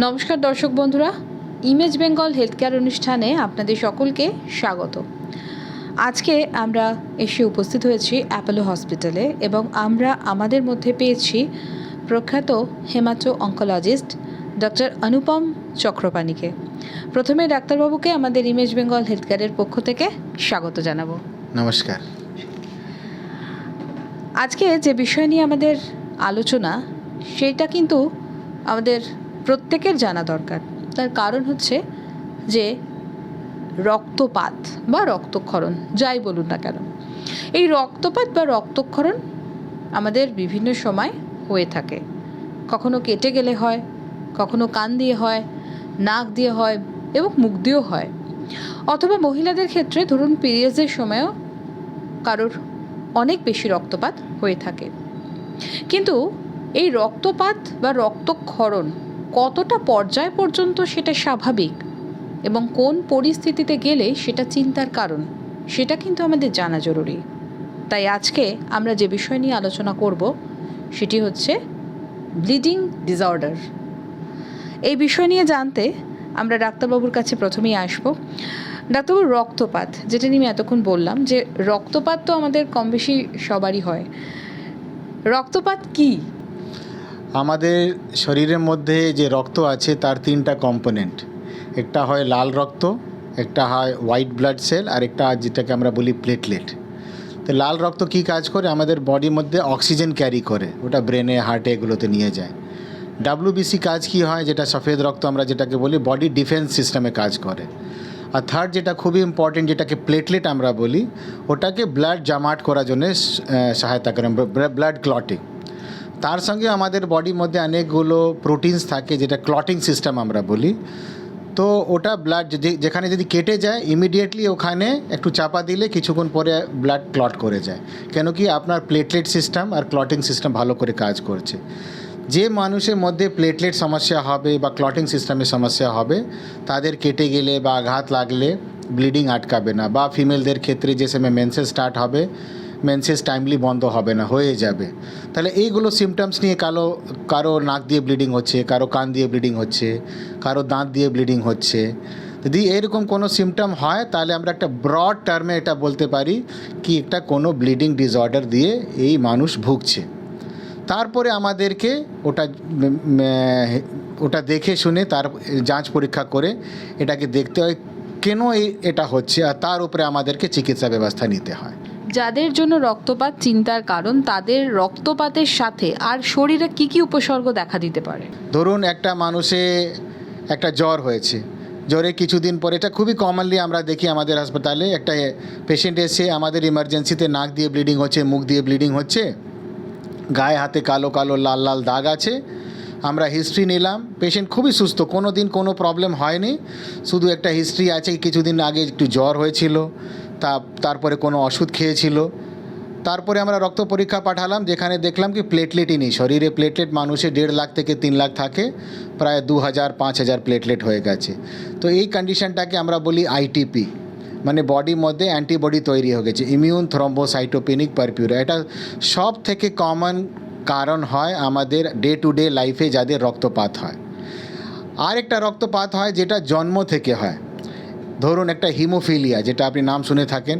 নমস্কার দর্শক বন্ধুরা ইমেজ বেঙ্গল হেলথ কেয়ার অনুষ্ঠানে আপনাদের সকলকে স্বাগত। আজকে আমরা এসে উপস্থিত হয়েছি অ্যাপোলো হসপিটালে এবং আমরা আমাদের মধ্যে পেয়েছি প্রখ্যাত হেমাটো অঙ্কোলজিস্ট ডক্টর অনুপম চক্রপাণীকে। প্রথমে ডাক্তারবাবুকে আমাদের ইমেজ বেঙ্গল হেলথ কেয়ারের পক্ষ থেকে স্বাগত জানাব। নমস্কার। আজকে যে বিষয় নিয়ে আমাদের আলোচনা সেটা কিন্তু আমাদের প্রত্যেকের জানা দরকার। তার কারণ হচ্ছে যে রক্তপাত বা রক্তক্ষরণ, যাই বলুন না কেন। এই রক্তপাত বা রক্তক্ষরণ আমাদের বিভিন্ন সময় হয়ে থাকে। কখনো কেটে গেলে হয়, কখনো কান দিয়ে হয়, নাক দিয়ে হয় এবং মুখ দিয়েও হয়। অথবা মহিলাদের ক্ষেত্রে ধরুন পিরিয়ডসের সময়ও কারোর অনেক বেশি রক্তপাত হয়ে থাকে। কিন্তু এই রক্তপাত বা রক্তক্ষরণ কতটা পর্যায় পর্যন্ত সেটা স্বাভাবিক এবং কোন পরিস্থিতিতে গেলে সেটা চিন্তার কারণ, সেটা কিন্তু আমাদের জানা জরুরি। তাই আজকে আমরা যে বিষয় নিয়ে আলোচনা করব সেটি হচ্ছে ব্লিডিং ডিসঅর্ডার। এই বিষয় নিয়ে জানতে আমরা ডাক্তারবাবুর কাছে প্রথমেই আসব। ডাক্তারবাবু, রক্তপাত, যেটা নিয়ে আমি এতক্ষণ বললাম যে রক্তপাত তো আমাদের কম বেশি সবারই হয়। রক্তপাত কি? আমাদের শরীরের মধ্যে যে রক্ত আছে, তার তিনটা কম্পোনেন্ট একটা হয় লাল রক্ত, একটা হয় হোয়াইট ব্লাড সেল আর একটা যেটাকে আমরা বলি প্লেটলেট তো লাল রক্ত কি কাজ করে? আমাদের বডির মধ্যে অক্সিজেন ক্যারি করে। ওটা ব্রেনে হার্টে এগুলোতে নিয়ে যায়। ডাব্লিউবিসি কাজ কি হয়? যেটা সফেদ রক্ত আমরা যেটাকে বলি বডি ডিফেন্স সিস্টেমে কাজ করে। আর থার্ড যেটা খুবই ইম্পর্টেন্ট যেটাকে প্লেটলেট আমরা বলি, ওটাকে ব্লাড জামাট করার জন্য সহায়তা করে। ব্লাড ক্লটিং তার সঙ্গে আমাদের বডির মধ্যে অনেকগুলো প্রোটিনস থাকে, যেটা ক্লটিং সিস্টেম আমরা বলি। তো ওটা ব্লাড যেখানে যদি কেটে যায় ইমিডিয়েটলি ওখানে একটু চাপা দিলে কিছুক্ষণ পরে ব্লাড ক্লট করে যায়। কেন কি আপনার প্লেটলেট সিস্টেম আর ক্লটিং সিস্টেম ভালো করে কাজ করছে। যে মানুষের মধ্যে প্লেটলেট সমস্যা হবে বা ক্লটিং সিস্টেমের সমস্যা হবে, তাদের কেটে গেলে বা আঘাত লাগলে ব্লিডিং আটকাবে না। বা ফিমেলদের ক্ষেত্রে যে সময় মেন্সেস স্টার্ট হবে মেন্সেস টাইমলি বন্ধ হবে না, হয়ে যাবে। তাহলে এইগুলো সিমটমস নিয়ে কালো, কারও নাক দিয়ে ব্লিডিং হচ্ছে, কারও কান দিয়ে ব্লিডিং হচ্ছে, কারও দাঁত দিয়ে ব্লিডিং হচ্ছে। যদি এরকম কোনো সিমটম হয়, তাহলে আমরা একটা ব্রড টার্মে এটা বলতে পারি কি একটা কোনো ব্লিডিং ডিসঅর্ডার দিয়ে এই মানুষ ভুগছে। তারপরে আমাদেরকে ওটা ওটা দেখে শুনে তার যাঞ্চ পরীক্ষা করে এটাকে দেখতে হয় কেন এটা হচ্ছে, আর তার উপরে আমাদেরকে চিকিৎসা ব্যবস্থা নিতে হয়। যাদের জন্য রক্তপাত চিন্তার কারণ, তাদের রক্তপাতের সাথে আর শরীরে কি কি উপসর্গ দেখা দিতে পারে? ধরুন একটা মানুষে একটা জ্বর হয়েছে। জ্বরে কিছুদিন পরে, এটা খুবই কমনলি আমরা দেখি আমাদের হাসপাতালে, একটা পেশেন্ট এসে আমাদের ইমার্জেন্সিতে নাক দিয়ে ব্লিডিং হচ্ছে, মুখ দিয়ে ব্লিডিং হচ্ছে, গায়ে হাতে কালো কালো লাল লাল দাগ আছে। আমরা হিস্ট্রি নিলাম পেশেন্ট খুবই সুস্থ কোনো দিন কোনো প্রবলেম হয়নি। শুধু একটা হিস্ট্রি আছে, কিছুদিন আগে একটু জ্বর হয়েছিল। তা তারপরে কোনো ওষুধ খেয়েছিল। তারপরে আমরা রক্ত পরীক্ষা পাঠালাম, যেখানে দেখলাম কি প্লেটলেটই নেই। শরীরে প্লেটলেট মানুষের দেড় লাখ থেকে তিন লাখ থাকে, প্রায় দু হাজার, পাঁচ হাজার প্লেটলেট হয়ে গেছে। তো এই কন্ডিশনটাকে আমরা বলি আইটিপি মানে বডির মধ্যে অ্যান্টিবডি তৈরি হয়ে গেছে। ইমিউন থ্রম্বোসাইটোপেনিক পারপিউরা এটা সব থেকে কমন কারণ হয় আমাদের ডে টু ডে লাইফে যাদের রক্তপাত হয়। আর একটা রক্তপাত হয় যেটা জন্ম থেকে হয়। ধরুন একটা হিমোফিলিয়া, যেটা আপনি নাম শুনে থাকেন,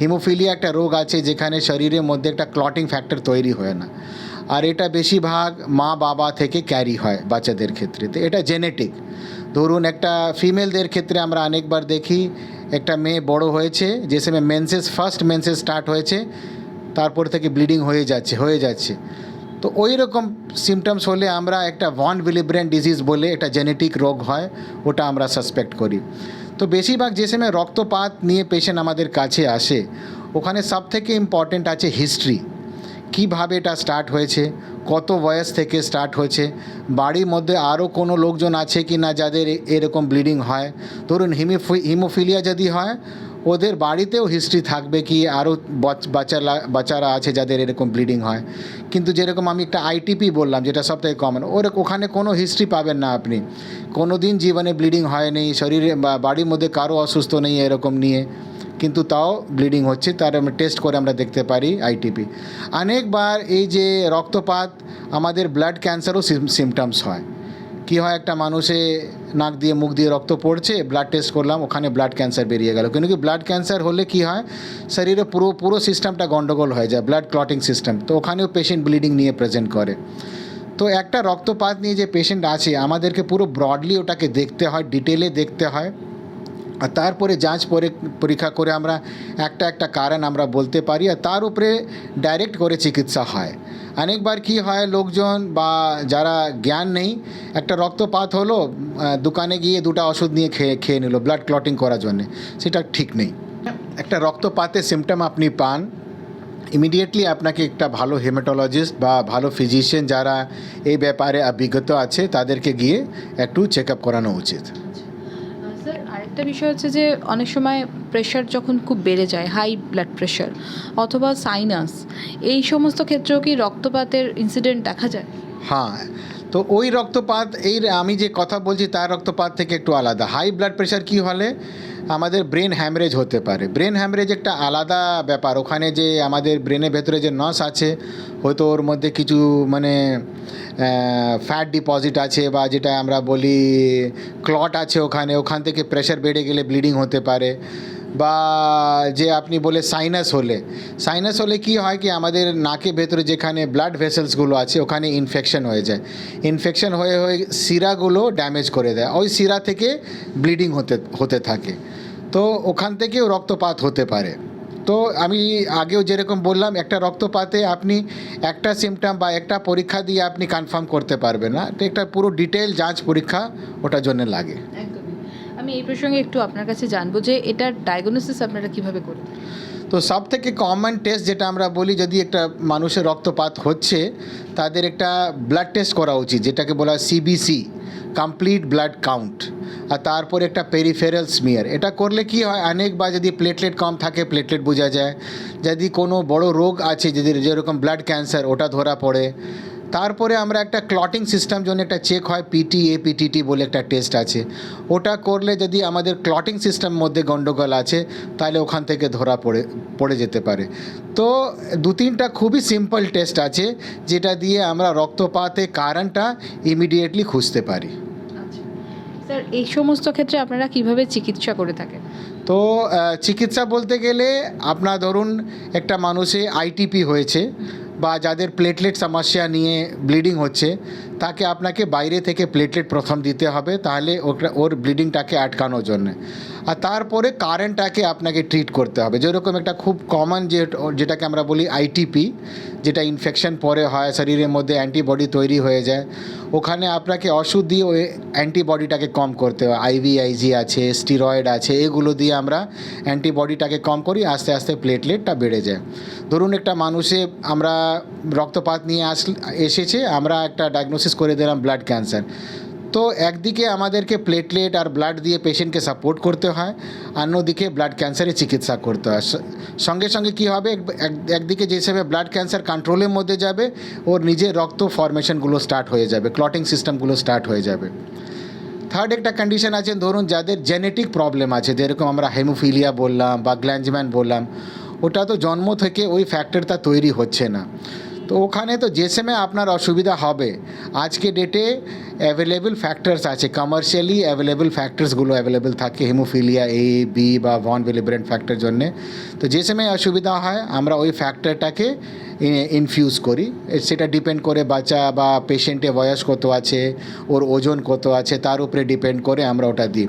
হিমোফিলিয়া একটা রোগ আছে যেখানে শরীরের মধ্যে একটা ক্লটিং ফ্যাক্টর তৈরি হয় না। আর এটা বেশিরভাগ মা বাবা থেকে ক্যারি হয় বাচ্চাদের ক্ষেত্রে। তো এটা জেনেটিক ধরুন একটা ফিমেলদের ক্ষেত্রে আমরা অনেকবার দেখি, একটা মেয়ে বড় হয়েছে, যে সময় মেন্সেস ফার্স্ট মেন্সেস স্টার্ট হয়েছে, তারপর থেকে ব্লিডিং হয়ে যাচ্ছে হয়ে যাচ্ছে। তো ওই রকম সিমটমস হলে আমরা একটা ভন বিলিব্রেন ডিজিজ বলে একটা জেনেটিক রোগ হয়, ওটা আমরা সাসপেক্ট করি। তো বেশিরভাগ সময় রক্তপাত নিয়ে পেশেন্ট আমাদের কাছে আসে, ওখানে সব থেকে ইম্পর্টেন্ট আছে হিস্ট্রি কীভাবে এটা স্টার্ট হয়েছে, কত বয়স থেকে স্টার্ট হয়েছে, বাড়ির মধ্যে আরও কোনো লোকজন আছে কি না যাদের এরকম ব্লিডিং হয়? ধরুন হিমোফি, হিমোফিলিয়া যদি হয় ওদের বাড়িতেও হিস্ট্রি থাকবে কি আরও বাচ্চারা বাচ্চারা আছে যাদের এরকম ব্লিডিং হয়। কিন্তু যেরকম আমি একটা আইটিপি বললাম, যেটা সবথেকে কমন ওর, ওখানে কোনো হিস্ট্রি পাবেন না আপনি। কোনো দিন জীবনে ব্লিডিং হয়নি, শরীরে বা বাড়ির মধ্যে কারও অসুস্থ নেই এরকম নিয়ে। কিন্তু তাও ব্লিডিং হচ্ছে, তার টেস্ট করে আমরা দেখতে পারি আইটিপি অনেকবার এই যে রক্তপাত, আমাদের ব্লাড ক্যান্সারও সিমটমস হয়। কি হয়, একটা মানুষে নাক দিয়ে মুখ দিয়ে রক্ত পড়ছে ব্লাড টেস্ট করলাম, ওখানে ব্লাড ক্যান্সার বেরিয়ে গেল। কিন্তু কি ব্লাড ক্যান্সার হলে কি হয়, শরীরে পুরো পুরো সিস্টেমটা গন্ডগোল হয়ে যায় ব্লাড ক্লটিং সিস্টেম তো ওখানেও পেশেন্ট ব্লিডিং নিয়ে প্রেজেন্ট করে। তো একটা রক্তপাত নিয়ে যে পেশেন্ট আছে, আমাদেরকে পুরো ব্রডলি ওটাকে দেখতে হয় ডিটেলে দেখতে হয়। আর তারপরে যাঁচ পরে- পরীক্ষা করে আমরা একটা একটা কারণ আমরা বলতে পারি আর তার উপরে ডাইরেক্ট করে চিকিৎসা হয়। অনেকবার কি হয় লোকজন বা যারা জ্ঞান নেই, একটা রক্তপাত হলো দোকানে গিয়ে দুটো ওষুধ নিয়ে খেয়ে খেয়ে নিল ব্লাড ক্লটিং করার জন্যে। সেটা ঠিক নেই। একটা রক্তপাতের সিমটম আপনি পান ইমিডিয়েটলি আপনাকে একটা ভালো হেমাটোলজিস্ট বা ভালো ফিজিশিয়ান যারা এই ব্যাপারে অভিজ্ঞতা আছে, তাদেরকে গিয়ে একটু চেক আপ করানো উচিত। আরেকটা বিষয় হচ্ছে যে অনেক সময় প্রেশার যখন খুব বেড়ে যায় হাই ব্লাড প্রেশার অথবা সাইনাস এই সমস্ত ক্ষেত্রেও কি রক্তপাতের ইনসিডেন্ট দেখা যায়? হ্যাঁ তো ওই রক্তপাত, এই আমি যে কথা বলছি তার রক্তপাত থেকে একটু আলাদা। হাই ব্লাড প্রেশার কি হলে? আমাদের ব্রেন হ্যামরেজ হতে পারে। ব্রেন হ্যামরেজ একটা আলাদা ব্যাপার। ওখানে যে আমাদের ব্রেনের ভেতরে যে নস আছে, হয়তো ওর মধ্যে কিছু মানে ফ্যাট ডিপোজিট আছে বা যেটা আমরা বলি ক্লট আছে ওখানে, ওখান থেকে প্রেশার বেড়ে গেলে ব্লিডিং হতে পারে। বা যে আপনি বলে সাইনাস হলে সাইনাস হলে কি হয় কি, আমাদের নাকের ভেতরে যেখানে ব্লাড ভেসেলসগুলো আছে, ওখানে ইনফেকশন হয়ে যায়। ইনফেকশন হয়ে হয়ে শিরাগুলো ড্যামেজ করে দেয়। ওই শিরা থেকে ব্লিডিং হতে হতে থাকে। তো ওখান থেকেও রক্তপাত হতে পারে। তো আমি আগেও যেরকম বললাম, একটা রক্তপাতে আপনি একটা সিমটম বা একটা পরীক্ষা দিয়ে আপনি কনফার্ম করতে পারবেন না। তো একটা পুরো ডিটেল যাঞ্চ পরীক্ষা ওটার জন্য লাগে। আমি এই প্রসঙ্গে একটু আপনার কাছে জানব যে এটার ডায়াগনোসিস আপনারা কীভাবে করেন তো সব থেকে কমন টেস্ট যেটা আমরা বলি, যদি একটা মানুষের রক্তপাত হচ্ছে, তাদের একটা ব্লাড টেস্ট করা উচিত, যেটাকে বলা হয় সিবিসি কমপ্লিট ব্লাড কাউন্ট আর তারপর একটা পেরিফেরাল স্মিয়ার এটা করলে কি হয় অনেকবার যদি প্লেটলেট কম থাকে প্লেটলেট বোঝা যায়। যদি কোনো বড় রোগ আছে, যদি যেরকম ব্লাড ক্যান্সার ওটা ধরা পড়ে তারপরে আমরা একটা ক্লটিং সিস্টেম জন্য একটা চেক হয় পিটি এপিটিটি বলে একটা টেস্ট আছে। ওটা করলে যদি আমাদের ক্লটিং সিস্টেম মধ্যে গন্ডগোল আছে তাহলে ওখান থেকে ধরা পড়ে পড়ে যেতে পারে। তো দু তিনটা খুবই সিম্পল টেস্ট আছে যেটা দিয়ে আমরা রক্তপাতের কারণটা ইমিডিয়েটলি খুঁজতে পারি। আচ্ছা। স্যার এই সমস্ত ক্ষেত্রে আপনারা কীভাবে চিকিৎসা করে থাকেন? তো চিকিৎসা বলতে গেলে আপনার ধরুন একটা মানুষে আইটিপি হয়েছে বা যাদের প্লেটলেট সমস্যা নিয়ে ব্লিডিং হচ্ছে, তাকে আপনাকে বাইরে থেকে প্লেটলেট প্রথম দিতে হবে, তাহলে ওর ব্লিডিংটাকে আটকানোর জন্য। আর তারপরে কারেন্টটাকে আপনাকে ট্রিট করতে হবে। যেরকম একটা খুব কমন যে, যেটাকে আমরা বলি আইটিপি যেটা ইনফেকশন পরে হয়, শরীরের মধ্যে অ্যান্টিবডি তৈরি হয়ে যায়। ওখানে আপনাকে ওষুধ দিয়ে ওই অ্যান্টিবডিটাকে কম করতে হয়। আইভিআইজি আছে স্টিরয়েড আছে, এগুলো দিয়ে আমরা অ্যান্টিবডিটাকে কম করি, আস্তে আস্তে প্লেটলেটটা বেড়ে যায়। ধরুন একটা মানুষে আমরা রক্তপাত নিয়ে আস এসেছে, আমরা একটা ডায়াগনোসিস করে দিলাম ব্লাড ক্যান্সার তো একদিকে আমাদেরকে প্লেটলেট আর ব্লাড দিয়ে পেশেন্টকে সাপোর্ট করতে হয় অন্যদিকে ব্লাড ক্যান্সারের চিকিৎসা করতে হয়। সঙ্গে সঙ্গে কি হবে, এক- এক- একদিকে যে হিসেবে ব্লাড ক্যান্সার কন্ট্রোলের মধ্যে যাবে, ওর নিজের রক্ত ফরমেশনগুলো স্টার্ট হয়ে যাবে ক্লটিং সিস্টেমগুলো স্টার্ট হয়ে যাবে। থার্ড একটা কন্ডিশন আছে, ধরুন যাদের জেনেটিক প্রবলেম আছে, যেরকম আমরা হেমোফিলিয়া বললাম বা গ্ল্যাঞ্জম্যান বললাম, ওটা তো জন্ম থেকে ওই ফ্যাক্টরটা তৈরি হচ্ছে না। তো ওখানে তো যে সময় আপনার অসুবিধা হবে। আজকে ডেটে অ্যাভেলেবেল ফ্যাক্টরস আছে। কমার্শিয়ালি অ্যাভেলেবল ফ্যাক্টরসগুলো অ্যাভেলেবল থাকে। হেমোফিলিয়া এ বি বা ভন ভেলিব্রেন্ট ফ্যাক্টর জন্যে। তো যে সময় অসুবিধা হয়। আমরা ওই ফ্যাক্টরটাকে ইনফিউজ করি। সেটা ডিপেন্ড করে বাচ্চা বা পেশেন্টে বয়স কত আছে, ওর ওজন কত আছে, তার উপরে ডিপেন্ড করে আমরা ওটা দিই।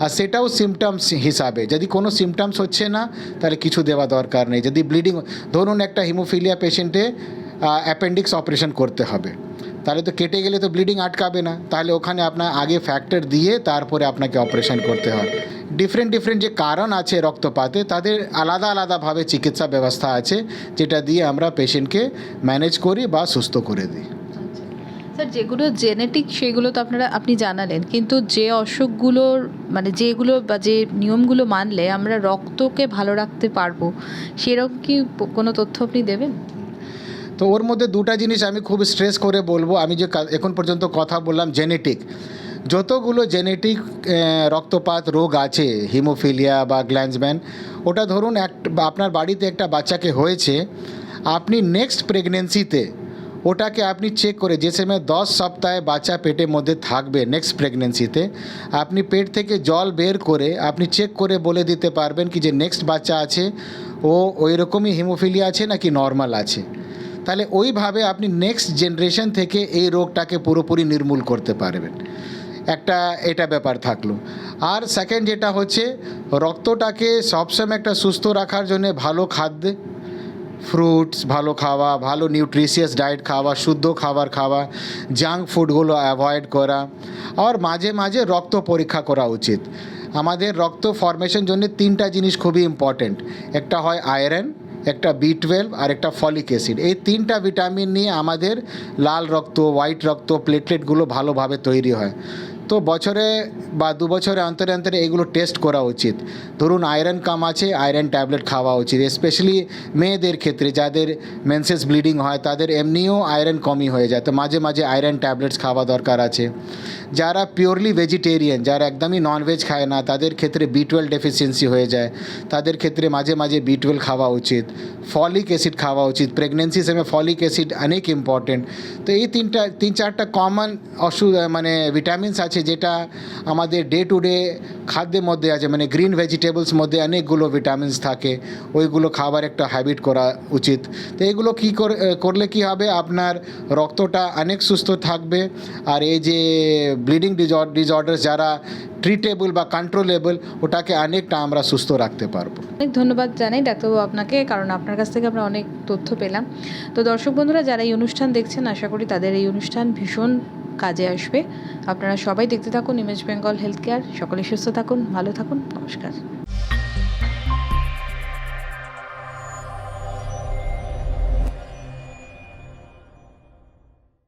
আর সেটাও সিমটমস হিসাবে। যদি কোনো সিমটমস হচ্ছে না, তাহলে কিছু দেওয়া দরকার নেই। যদি ব্লিডিং ধরুন একটা হিমোফিলিয়া পেশেন্টে অ্যাপেন্ডিক্স অপারেশন করতে হবে। তাহলে তো কেটে গেলে তো ব্লিডিং আটকাবে না। তাহলে ওখানে আপনার আগে ফ্যাক্টর দিয়ে তারপরে আপনাকে অপারেশন করতে হয়। ডিফারেন্ট ডিফারেন্ট যে কারণ আছে রক্তপাতে, তাদের আলাদা আলাদাভাবে চিকিৎসা ব্যবস্থা আছে, যেটা দিয়ে আমরা পেশেন্টকে ম্যানেজ করি বা সুস্থ করে দিই। স্যার যেগুলো জেনেটিক সেগুলো তো আপনারা, আপনি জানালেন। কিন্তু যে অসুখগুলোর মানে যেগুলো বা যে নিয়মগুলো মানলে আমরা রক্তকে ভালো রাখতে পারব, সেরকম কি কোনো তথ্য আপনি দেবেন? তো ওর মধ্যে দুটা জিনিস আমি খুব স্ট্রেস করে বলব। আমি যে এখন পর্যন্ত কথা বললাম জেনেটিক যতগুলো জেনেটিক রক্তপাত রোগ আছে হিমোফিলিয়া বা গ্ল্যান্সম্যান ওটা ধরুন এক, আপনার বাড়িতে একটা বাচ্চাকে হয়েছে, আপনি নেক্সট প্রেগনেন্সিতে ওটাকে আপনি চেক করে যে সময় দশ সপ্তাহে বাচ্চা পেটের মধ্যে থাকবে নেক্সট প্রেগনেন্সিতে আপনি পেট থেকে জল বের করে আপনি চেক করে বলে দিতে পারবেন কি যে নেক্সট বাচ্চা আছে, ও ওই রকমই হিমোফিলিয়া আছে নাকি নর্মাল আছে। তাহলে ওইভাবে আপনি নেক্সট জেনারেশন থেকে এই রোগটাকে পুরোপুরি নির্মূল করতে পারবেন। একটা এটা ব্যাপার থাকল। আর সেকেন্ড যেটা হচ্ছে, রক্তটাকে সবসময় একটা সুস্থ রাখার জন্য ভালো খাদ্য ফ্রুটস ভালো খাওয়া, ভালো নিউট্রিশিয়াস ডায়েট খাওয়া, শুদ্ধ খাবার খাওয়া জাঙ্ক ফুডগুলো অ্যাভয়েড করা আর মাঝে মাঝে রক্ত পরীক্ষা করা উচিত। আমাদের রক্ত ফর্মেশন জন্য তিনটা জিনিস খুবই ইম্পর্ট্যান্ট একটা হয় আয়রন একটা বি টুয়েলভ আর একটা ফলিক অ্যাসিড এই তিনটা ভিটামিন নিয়ে আমাদের লাল রক্ত হোয়াইট রক্ত প্লেটলেটগুলো ভালোভাবে তৈরি হয়। তো বছরে বা দু বছরে অন্তরে অন্তরে এগুলো টেস্ট করা উচিত। ধরুন আয়রন কম আছে আয়রন ট্যাবলেট খাওয়া উচিত। স্পেশালি মেয়েদের ক্ষেত্রে যাদের মেনসেস ব্লিডিং হয়, তাদের এমনিও আয়রন কমই হয়ে যায়। তো মাঝে মাঝে আয়রন ট্যাবলেটস খাওয়া দরকার আছে। যারা পিওরলি ভেজিটেরিয়ান যারা একদমই ননভেজ খায় না, তাদের ক্ষেত্রে বি টুয়েলভ ডেফিসিয়েন্সি হয়ে যায়। তাদের ক্ষেত্রে মাঝে মাঝে বি টুয়েলভ খাওয়া উচিত। ফলিক অ্যাসিড খাওয়া উচিত। প্রেগনেন্সি সময় ফলিক অ্যাসিড অনেক ইম্পর্টেন্ট তো এই তিনটা, তিন চারটা কমন অসু মানে ভিটামিনস আছে যেটা আমাদের ডে টু ডে খাদ্যের মধ্যে আছে মানে গ্রিন ভেজিটেবলস মধ্যে অনেকগুলো ভিটামিনস থাকে, ওইগুলো খাবার একটা হ্যাবিট করা উচিত। তো এগুলো কী করে- করলে কি হবে? আপনার রক্তটা অনেক সুস্থ থাকবে। আর এই যে ব্লিডিং ডিজঅর্ডার যারা ট্রিটেবল বা কন্ট্রোলেবল ওটাকে অনেকটা আমরা সুস্থ রাখতে পারব। অনেক ধন্যবাদ জানাই ডাক্তারবাবু আপনাকে, কারণ আপনার কাছ থেকে আমরা অনেক তথ্য পেলাম। তো দর্শক বন্ধুরা, যারা এই অনুষ্ঠান দেখছেন, আশা করি তাদের এই অনুষ্ঠান ভীষণ কাজে আসবে। আপনারা সবাই দেখতে থাকুন ইমেজ বেঙ্গল হেলথ কেয়ার সকলে সুস্থ থাকুন, ভালো থাকুন, নমস্কার।